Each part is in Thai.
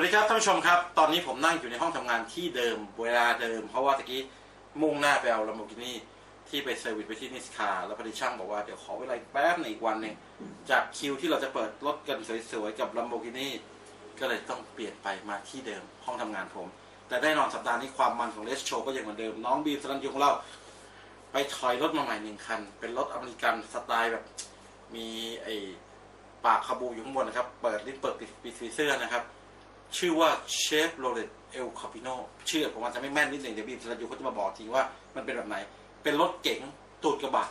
วัสดีครับท่านผู้ชมครับ ตอนนี้ผมนั่งอยู่ในห้องทำงานที่เดิมเวลาเดิม เพราะว่าตะกี้มุ่งหน้าไปเอา Lamborghini ที่ไปเซอร์วิสไปที่นิสคาแล้วพอดีช่างบอกว่าเดี๋ยวขอเวลาแป๊บหนึงอีกวันหนึ่งจากคิวที่เราจะเปิดรถกันสวยๆกับ Lamborghini ก็เลยต้องเปลี่ยนไปมาที่เดิมห้องทำงานผม แต่แน่นอนสัปดาห์นี้ความมันของเลสโชก็ยังเหมือนเดิม น้องบีมสันยุของเราไปถอยรถมาใหม่หนึ่งคัน เป็นรถอเมริกันสไตล์แบบมีไอ้ปากคาบูอยู่ข้างบนนะครับ เปิดลิ้นเปิดปิดปีเซอร์นะครับ ชื่อว่าเชฟโรเลตเอลคาปิโนชื่อผมอาจจะไม่แม่นนิดหนึ่งเดี๋ยวบีมสรันยุเขาจะมาบอกจริงว่ามันเป็นแบบไหน เป็นรถเก๋งตูดกระบะ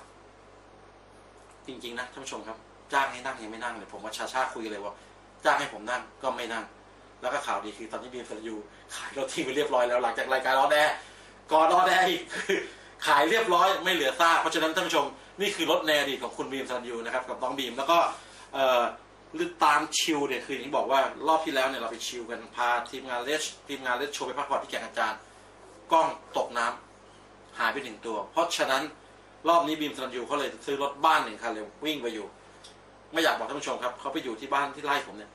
จริงๆนะท่านผู้ชมครับ จ้างให้นั่งยังไม่นั่งเลยผมว่าชาชาคุยเลยว่า จ้างให้ผมนั่งก็ไม่นั่ง แล้วก็ข่าวดีคือตอนนี้บีมสรันยูขายรถทิ้งไปเรียบร้อยแล้วหลังจากรายการรอแดก่อนรอแดอีกคือขายเรียบร้อยไม่เหลือซากเพราะฉะนั้นท่านผู้ชมนี่คือรถในอดีตของคุณบีมสรันยูนะครับกับน้องบีมแล้วก็เอ่อ หรือตามชิลเนี่ยคืออย่างที่บอกว่ารอบที่แล้วเนี่ยเราไปชิลกันพาทีมงานเลสทีมงานเลสโชว์ไปพักผ่อนที่แก่งอาจารย์กล้องตกน้ำหายไปหนึ่งตัว เพราะฉะนั้นรอบนี้บีมสันยูเขาเลยซื้อรถบ้านหนึ่งคันเลยวิ่งไปอยู่ ไม่อยากบอกท่านผู้ชมครับเขาไปอยู่ที่บ้านที่ไร่ผมเนี่ย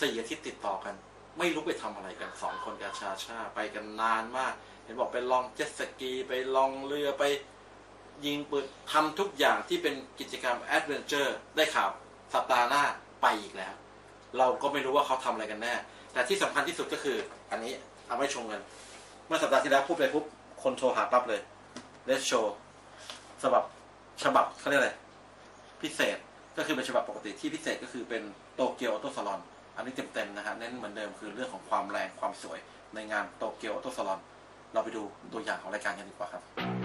สี่อาทิตย์ติดต่อกัน ไม่รู้ไปทำอะไรกันสองคนกับชาชาไปกันนานมาก เห็นบอกไปลองเจ็ตสกีไปลองเรือไปยิงปืนทำทุกอย่างที่เป็นกิจกรรมแอดเวนเจอร์ได้ข่าวสัปดาห์หน้า ไปอีกแล้ว เราก็ไม่รู้ว่าเขาทำอะไรกันแน่ แต่ที่สำคัญที่สุดก็คือ อันนี้เอาไว้ชมกัน เมื่อสัปดาห์ที่แล้วพูดไปปุ๊บคนโทรหาปั๊บเลยเลสโชฉบับฉบับเขาเรียกอะไร พิเศษก็คือเป็นฉบับปกติที่พิเศษก็คือเป็นโตเกียวออโต้ซาลอน อันนี้เต็มๆนะฮะเน้นเหมือนเดิมคือเรื่องของความแรงความสวยในงานโตเกียวออโต้ซาลอน เราไปดูตัวอย่างของรายการกันดีกว่าครับ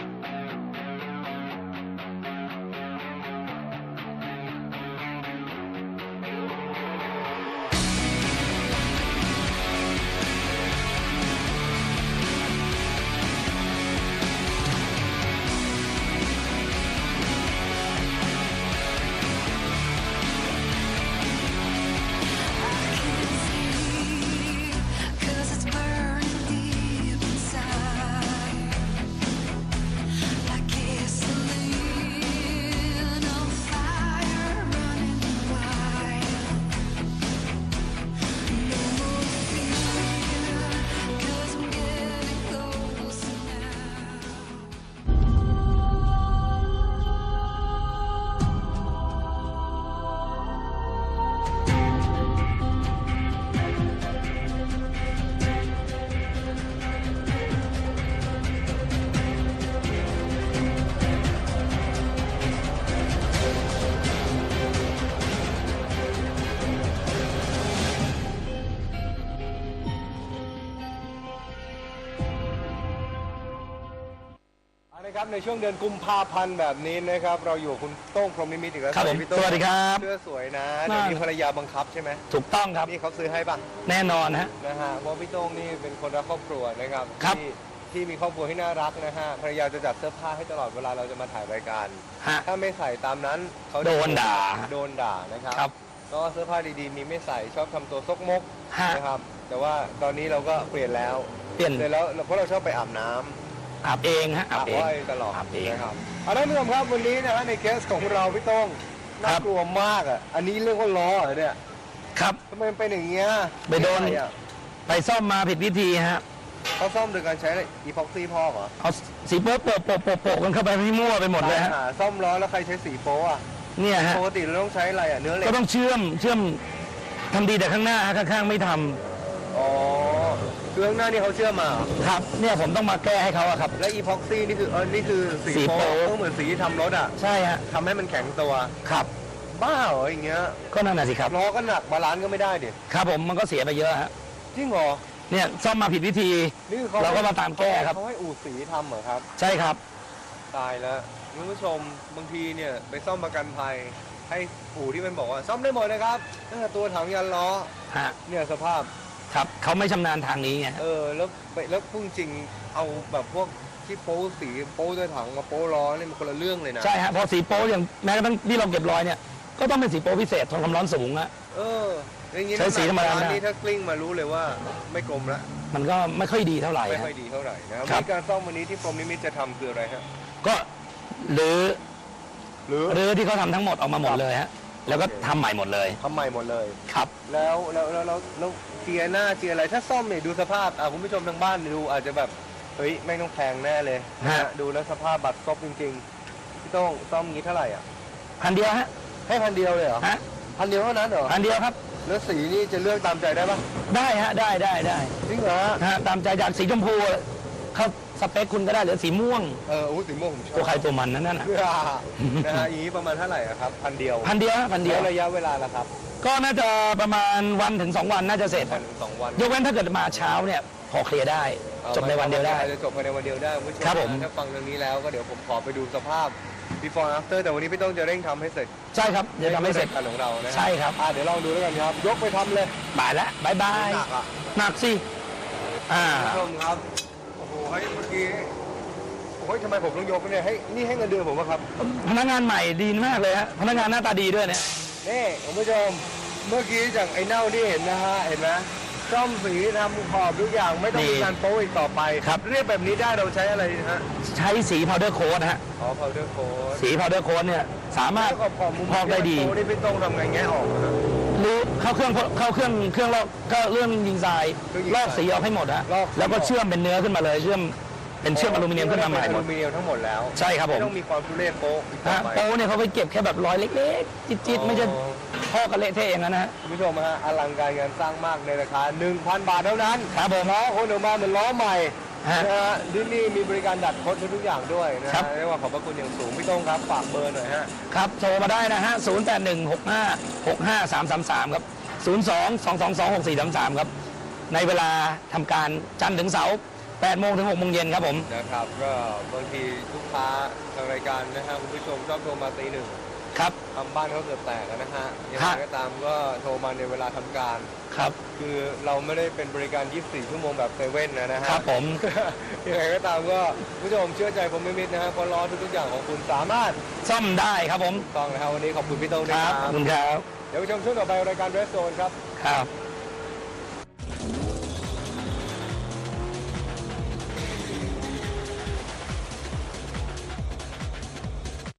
ในช่วงเดือนกุมภาพันธ์แบบนี้นะครับ เราอยู่กับคุณโต้งพรหมนิมิตรอีกแล้วครับผมพี่โต้งสวัสดีครับเสื้อสวยนะเดี๋ยวนี้ภรรยาบังคับใช่ไหมถูกต้องครับนี่เขาซื้อให้ป่ะแน่นอนฮะนะฮะเพราะพี่โต้งนี่เป็นคนรักครอบครัวนะครับครับที่ที่มีครอบครัวที่น่ารักนะฮะภรรยาจะจัดเสื้อผ้าให้ตลอดเวลาเราจะมาถ่ายรายการฮะถ้าไม่ใส่ตามนั้นเขาโดนด่าโดนด่านะครับครับก็เสื้อผ้าดีๆ มีไม่ใส่ชอบทำตัวซกมกฮะนะครับ แต่ว่าตอนนี้เราก็เปลี่ยนแล้ว เปลี่ยนเสร็จแล้วเพราะเราชอบไปอาบน้ำ อาบเองฮะอาบเองว่ายตลอดอาบเองนะครับเอาท่านผู้ชมครับวันนี้นะฮะในเคสของเราพี่โต้งน่ากลัวมากอะอันนี้เรื่องว่าล้อเหรอเนี่ยครับทำไมมันเป็นอย่างเงี้ยไปโดนอะไรอะไปซ่อมมาผิดวิธีฮะเขาซ่อมโดยการใช้อะไรอีพ็อกซี่พอกเหรอเอาสีโป๊ะโปะโปะโปะโปะกันเข้าไปไม่มั่วไปหมดเลยฮะหาซ่อมล้อแล้วใครใช้สีโป๊อะเนี่ยฮะปกติเราต้องใช้อะไรอะเนื้อเหล็กก็ต้องเชื่อมเชื่อมทำดีแต่ข้างหน้าฮะข้างๆไม่ทำ อ๋อ คือข้างหน้านี่เขาเชื่อมมาเหรอครับเนี่ยผมต้องมาแก้ให้เขาอะครับ และอีพ็อกซี่นี่คือเออนี่คือสีสีโป๊โป๊ก็เหมือนสีที่ทำรถอะใช่ฮะทำให้มันแข็งตัว ครับบ้าเหรออย่างเงี้ยก็นั่นน่ะสิครับล้อก็หนักบาลานซ์ก็ไม่ได้ดิครับผมมันก็เสียไปเยอะฮะจริงเหรอเนี่ยซ่อมมาผิดวิธี นี่คือเขาเราก็มาตามแก้ครับ เขาให้อู่สีทำเหรอครับ ใช่ครับ ตายแล้วคุณผู้ชมบางทีเนี่ยไปซ่อมประกันภัย ให้อู่ที่มันบอกว่าซ่อมได้หมดนะครับตั้งแต่ตัวถังยันล้อฮะ เนี่ยสภาพ ครับเขาไม่ชำนาญทางนี้ไง เออแล้วไปแล้วพุ่งจริงเอาแบบพวกที่โป๊สีโป๊ตัวถังมาโป๊ล้อนี่มันคนละเรื่องเลยนะใช่ฮะพอสีโป๊อย่างแม้กระทั่งที่เราเก็บรอยเนี่ยก็ต้องเป็นสีโป๊พิเศษทนความร้อนสูงอะ เอออย่างงี้ใช้สีธรรมดาน้ำหนักนะนี่ถ้ากลิ้งมารู้เลยว่าไม่กลมละมันก็ไม่ค่อยดีเท่าไหร่ไม่ฮะ ค่อยดีเท่าไหร่นะครับครับวิธีการซ่อมวันนี้ที่กรมนิมิตจะทำคืออะไรฮะก็หรือหรือหรือที่เขาทำทั้งหมดออกมาหมดเลยฮะแล้วก็ทำใหม่หมดเลยทำใหม่หมดเลย ครับ แล้วแล้วแล้วแล้วแล้ว เจียร์หน้าเจียร์อะไรถ้าซ่อมเนี่ยดูสภาพอะคุณผู้ชมทางบ้านดูอาจจะแบบเฮ้ยไม่งต้องแพงแน่เลยนะฮะฮะ ดูแล้วสภาพบัตรซบจริงๆพี่โต้องซ่อมงี้เท่าไหร่อะพันเดียวฮะให้พันเดียวเลยเหรอฮะพันเดียวเท่านั้นเหรอพันเดียวครับ แล้วสีนี่จะเลือกตามใจได้ปะได้ฮะได้ได้ได้จริงเหรอฮะนะฮะตามใจจากสีชมพูเขา สเปคคุณก็ได้หรือสีม่วง เออโอ้สีม่วงผมชอบตัวใครตัวมันนั่นน่ะนะฮะอย่างนี้ประมาณเท่าไหร่อะครับพันเดียวพันเดียวฮะพันเดียว แล้วระยะเวลาล่ะครับก็น่าจะประมาณวันถึงสองวันน่าจะเสร็จวันถึงสองวัน ยกเว้นถ้าเกิดมาเช้าเนี่ยพอเคลียร์ได้จบในวันเดียวได้ อาจจะจบภายในวันเดียวได้คุณผู้ชมครับผม ถ้าฟังเรื่องนี้แล้วก็เดี๋ยวผมขอไปดูสภาพ before and after แต่วันนี้พี่ต้องจะเร่งทำให้เสร็จใช่ครับเดี๋ยวทำให้เสร็จ การของเรานะใช่ครับ อะเดี๋ยวลองดูแล้วกันครับ ยกไปทำเลยบ่ายแล้วบายบาย หนักอะหนักสิ อ่า คุณผู้ชมครับโอ้โหเฮ้ยเมื่อกี้โอ้ยทำไมผมต้องยกเนี่ยให้นี่ให้เงินเดือนผมป่ะครับพนักงานใหม่ดีมากเลยฮะพนักงานหน้าตาดีด้วยเนี่ยนี่คุณผู้ชมเมื่อกี้จากไอ้เน่าที่เห็นนะฮะเห็นไหมซ่อมสีทำขอบทุกอย่างไม่ต้องดีมีการโป๊อีกต่อไปครับเรียกแบบนี้ได้เราใช้อะไรฮะใช้สี powder coat นะฮะอ๋อ powder coat สี powder coat เนี่ยสามารถแล้วขอบขอบมุมพอกได้ดีที่มันโป๊นี่พี่ต้องทำไงแงะออกนะฮะ หรือเข้าเครื่องเข้าเครื่องเครื่องลอกก็เรื่องยิงทรายเครื่องยิงลทรายอกสีออกให้หมดฮะลอกสีแล้วก็ออก เชื่อมเป็นเนื้อขึ้นมาเลย เชื่อมเป็นเชื่อมอลูมิเนียมขึ้นมาใหม่เป็นหอมดลูมิเนียมทั้งหมดแล้วใช่ครับผม ไม่ต้องมีความทุเรศโป๊อีกต่อฮะไป โป้เนี่ยเขาไปเก็บแค่แบบรอยเล็กๆ จิตๆไม่ใช่อ๋อพ่อกระเละเทะอย่างนั้นนะฮะ คุณผู้ชมฮะอลังการงานสร้างมากในราคา 1,000 บาทเท่านั้นครับผม ล้อคนออกมาเหมือนล้อใหม่ฮะ นะฮะดิสนีย์มีบริการดัดคดทุกอย่างด้วยนะครัฮะบเรียกว่าขอบพระคุณอย่างสูงพี่ต้องครับฝากเบอร์หน่อยฮะครับโทรมาได้นะฮะ0 8 1 6 5 6 5 3 3 3 ครับ 0 2 2 2 2 6 4 3 3 ครับ ในเวลาทำการจันทร์ถึงเสาร์8โมงถึง6โมงเย็นครับผมนะครับก็บางทีลูกค้าทางรายการนะฮะคุณผู้ชมชอบโทรมาตีหนึ่ง ครับ ทำบ้านเขาเกือบแตกอะนะฮะยังไงฮะ ก็ตามก็โทรมาในเวลาทำการ ครับ คือเราไม่ได้เป็นบริการ 24 ชั่วโมงแบบเซเว่นนะนะฮะ ครับผม ยังไงก็ตามก็คุณผู้ชมเชื่อใจผมไม่มิดนะฮะเพราะล้อทุกๆอย่างของคุณสามารถซ่อมได้ครับผม ต้องนะครับวันนี้ขอบคุณพี่โต้งคนะรับคขรัอบบคุณครับ เดี๋ยวไปชมช่วงต่อไปรายการเรสโซนครับ ครับ